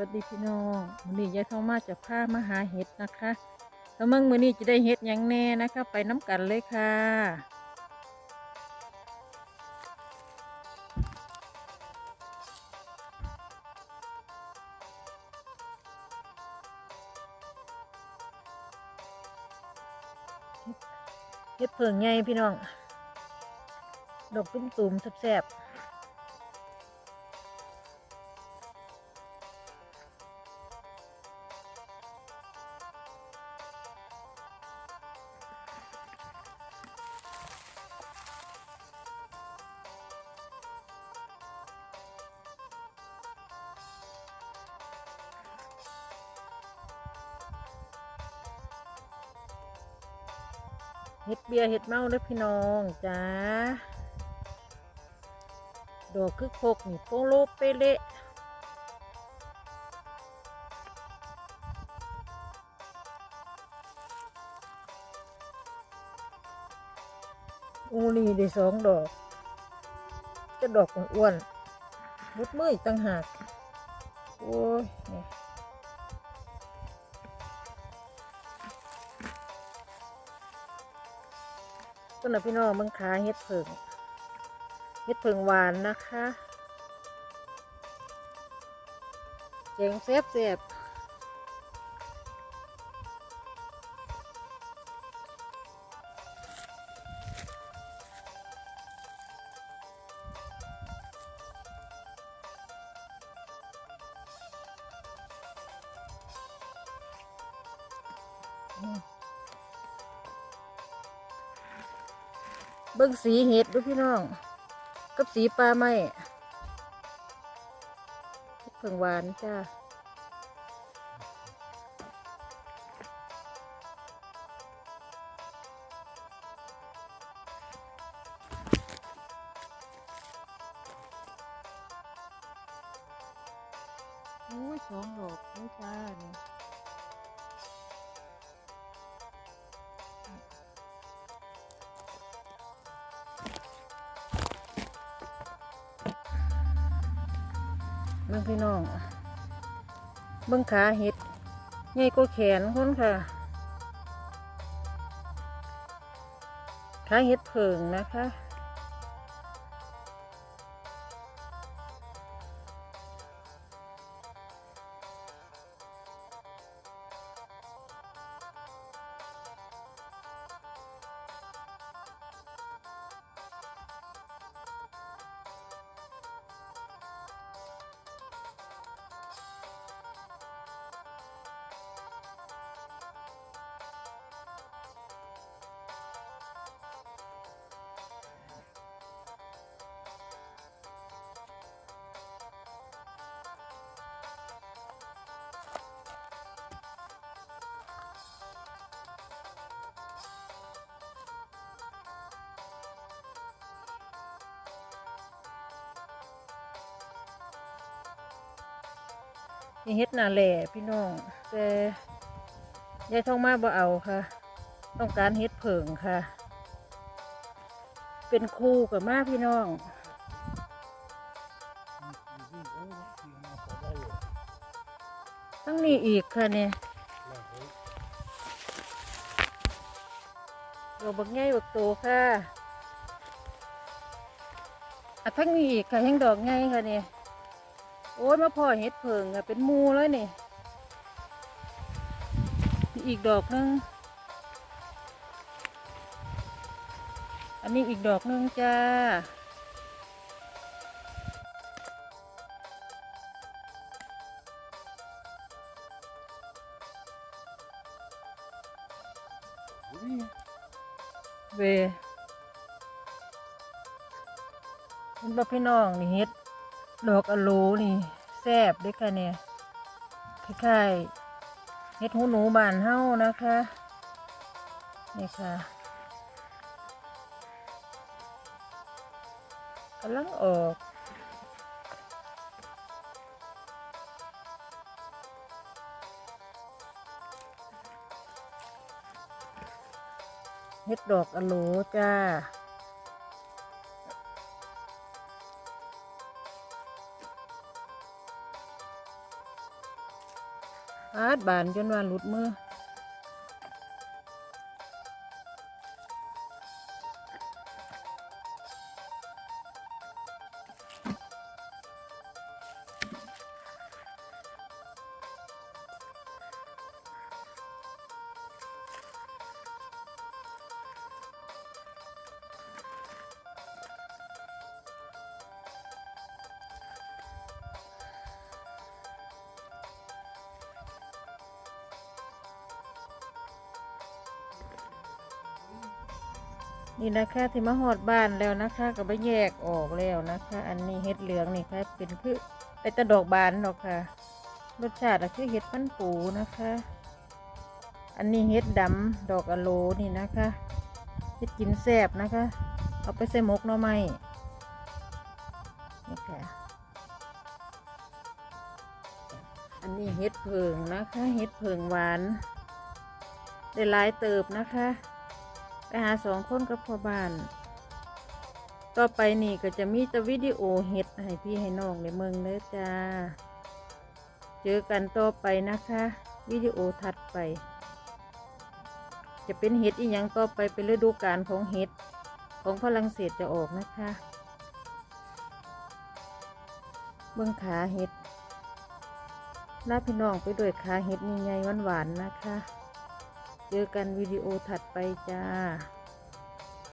วัสดีพี่น้องมือนี้ยายทองมาจะพามาหาเห็ดนะคะแล้วเมื่อมื้อนี้จะได้เห็ดยังแน่นะคะ ไปน้ำกันเลยค่ะ เห็ดเผิงไงพี่น้อง ดอกตุ่มๆแซ่บๆ เห็ดเบียร์เห็ดเมาเด้อพี่น้องจ้าดอกคือโคกนี่โปโลเปเละอูนี่ได้สองดอก จะดอกอ้วนๆมุดมืออีกต่างหาก โอ้ย นี่ยต้นะพี่น้องมึงขาเฮ็ดเผิงเฮ็ดเผิงหวานนะคะเจ๋งเซฟเซฟ เบิ่งสีเห็ดดูพี่น้อง กับสีปลาไม้เฮ็ดเผิงหวานจ้าโอ้ยสองดอกนี่จ้าเนี่ย เบิ่งพี่น้อง เบิ่งขาเห็ดใหญ่กว่าแขนคนค่ะ ขาเห็ดเพิงนะคะ นี่เฮ็ดนาแหล่พี่น้องแต่ยายทองมาบ่เอาค่ะ ต้องการเฮ็ดเผิงค่ะ เป็นคู่กับมาพี่น้องทั้งนี้อีกค่ะเนี่ยเราบักง่ายบักโตค่ะอะทั้งนี้อีกค่ะยังดอกง่ายค่ะเนี่ย โอ้ยมาพ่อเห็ดเผิงอะเป็นมูเลยนี่ อีกดอกนึง อันนี้อีกดอกนึงจ้าเวมันบอกพี่น้องนี่เฮ็ด ดอกอะโลนี่แซ่บด้วยค่ะเนี่ยคล้ายๆเฮ็ดหูหนูบานเฮ้านะคะนี่ค่ะกำลังออกเฮ็ดดอกอะโลจ้า อาดบานจนว่าหลุดมือ นี่นะคะที่มาหอดบ้านแล้วนะคะ ก็ไปแยกออกแล้วนะคะ อันนี้เห็ดเหลืองนี่ค่ะเป็นคือไอตะดอกบานดอกค่ะ รสชาติก็คือเห็ดปั้นปูนะคะ อันนี้เห็ดดำดอกอะโลนี่นะคะเห็ดกินแซบนะคะ เอาไปใส่หมกหน่อไม้นี่ค่ะอันนี้เห็ดเผิงนะคะเห็ดเผิงหวาน ได้หลายเติบนะคะ ไปหาสองคนกับพ่อบ้าน ต่อไปนี่ก็จะมีแต่วิดีโอเฮ็ดให้พี่ให้น้องในเมืองเด้อจ้า เจอกันต่อไปนะคะ วิดีโอถัดไป จะเป็นเห็ดอีกอย่างต่อไปเป็นฤดูกาลของเห็ดของฝรั่งเศสจะออกนะคะ เบื้องขาเห็ดลาพี่น้องไปด้วยขาเห็ดใหญ่ๆหวานๆนะคะ เจอกันวิดีโอถัดไปจ้า